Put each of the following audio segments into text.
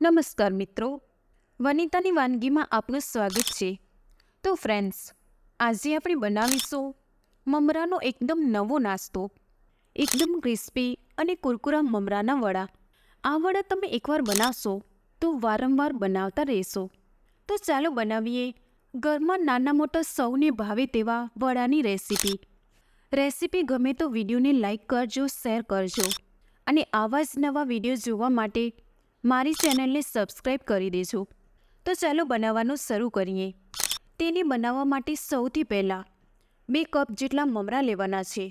નમસ્કાર મિત્રો. વનિતાની વાનગીમાં આપનું સ્વાગત છે. તો ફ્રેન્ડ્સ આજે આપણે બનાવીશું મમરાનો એકદમ નવો નાસ્તો. એકદમ ક્રિસ્પી અને કુરકુરા મમરાના વડા. આ વડા તમે એકવાર બનાવશો તો વારંવાર બનાવતા રહેશો. તો ચાલો બનાવીએ ઘરમાં નાના મોટા સૌને ભાવે તેવા વડાની રેસીપી. રેસીપી ગમે તો વિડીયોને લાઇક કરજો, શેર કરજો અને આવા જ નવા વીડિયો જોવા માટે મારી ચેનલને સબસ્ક્રાઈબ કરી દેજો. તો ચાલો બનાવવાનું શરૂ કરીએ. તેને બનાવવા માટે સૌથી પહેલાં બે કપ જેટલા મમરા લેવાના છે.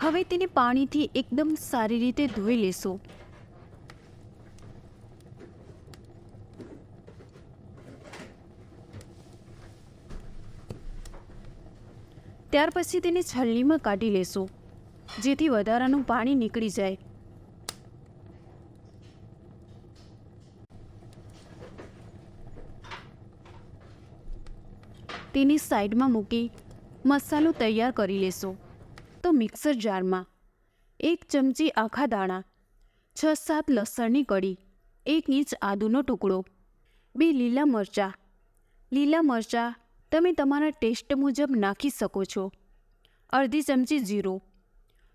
હવે તેને પાણીથી એકદમ સારી રીતે ધોઈ લેશો. ત્યાર પછી તેને છલનીમાં કાઢી લેશો. જેથી વધારાનું પાણી નીકળી જાય. તેની સાઈડમાં મૂકી મસાલો તૈયાર કરી લેશો. તો મિક્સર જારમાં એક ચમચી આખા દાણા, છ સાત લસણની કડી એક ઇંચ આદુનો ટુકડો, બે લીલા મરચાં. લીલા મરચાં તમે તમારા ટેસ્ટ મુજબ નાખી શકો છો. અડધી ચમચી જીરું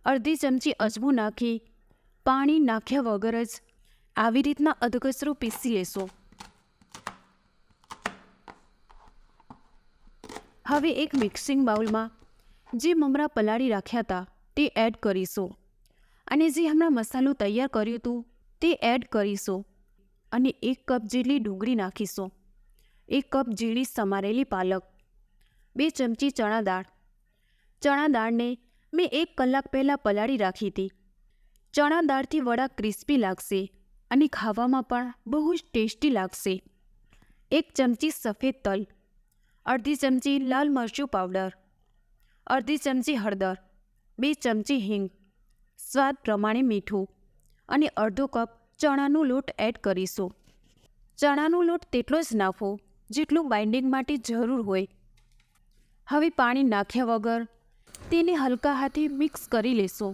અડધી ચમચી અજમું નાખી, પાણી નાખ્યા વગર જ આવી રીતના અધકચરો પીસી લેશો. હવે એક મિક્સિંગ બાઉલમાં જે મમરા પલાળી રાખ્યા હતા તે એડ કરીશું અને જે હમણાં મસાલો તૈયાર કર્યું હતું તે એડ કરીશું અને એક કપ જેટલી ડુંગળી નાખીશું. એક કપ ઝીણી સમારેલી પાલક, બે ચમચી ચણા દાળ. ચણા દાળને મેં એક કલાક પહેલાં પલાળી રાખી હતી. ચણા દાળથી વડા ક્રિસ્પી લાગશે અને ખાવામાં પણ બહુ જ ટેસ્ટી લાગશે. એક ચમચી સફેદ તલ, અડધી ચમચી લાલ મરચું પાવડર, અડધી ચમચી હળદર, બે ચમચી હિંગ, સ્વાદ પ્રમાણે મીઠું અને અડધો કપ ચણાનો લોટ એડ કરીશું. ચણાનો લોટ તેટલો જ નાખો જેટલું બાઇન્ડિંગ માટે જરૂર હોય. હવે પાણી નાખ્યા વગર તેને હલકા હાથે મિક્સ કરી લેશો.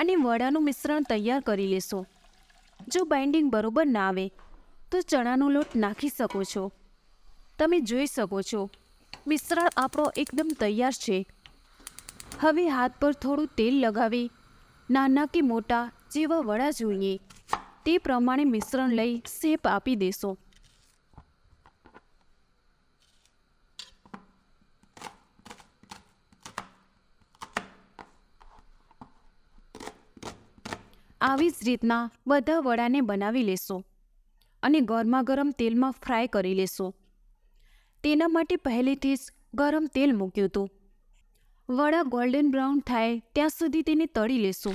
અને વડાનું મિશ્રણ તૈયાર કરી લેશો. જો બાઇન્ડિંગ બરોબર ના આવે, તો ચણાનો લોટ નાખી શકો છો. તમે જોઈ શકો છો, મિશ્રણ આપણો એકદમ તૈયાર છે. હવે હાથ પર થોડું તેલ લગાવી, નાના કે મોટા જેવા વડા જોઈએ. તે પ્રમાણે મિશ્રણ લઈ શેપ આપી દેશો. આવી જ રીતના બધા વડાને બનાવી લેશો અને ગરમા ગરમ તેલમાં ફ્રાય કરી લેશો. તેના માટે પહેલેથી જ ગરમ તેલ મૂક્યું હતું. વડા ગોલ્ડન બ્રાઉન થાય ત્યાં સુધી તેને તળી લેશો.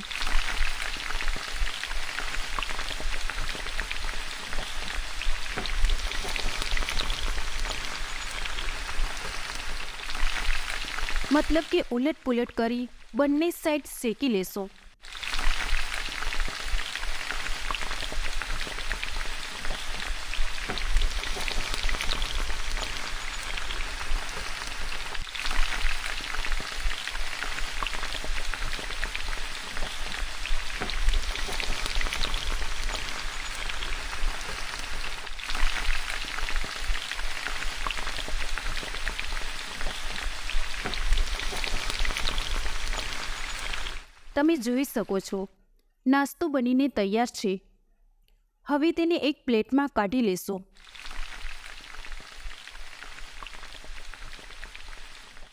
મતલબ કે ઉલટ પુલટ કરી બંને સાઈડ શેકી લેશો. તમે જોઈ શકો છો. નાસ્તો બનીને તૈયાર છે. હવે તેને એક પ્લેટમાં કાઢી લેશો.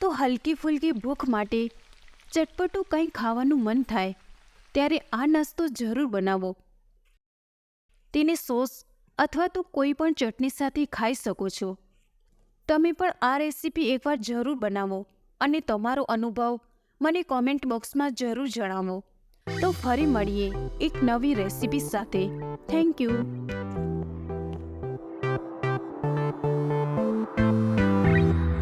તો હલકી ફુલકી ભૂખ માટે ચટપટું કંઈ ખાવાનું મન થાય, ત્યારે આ નાસ્તો જરૂર બનાવો. તેને સોસ અથવા તો કોઈ પણ ચટણી સાથે ખાઈ શકો છો. તમે પણ આ રેસીપી એકવાર જરૂર બનાવો અને તમારો અનુભવ મને કોમેન્ટ બોક્સમાં જરૂર જણાવો. તો ફરી મળીએ એક નવી રેસિપી સાથે. Thank you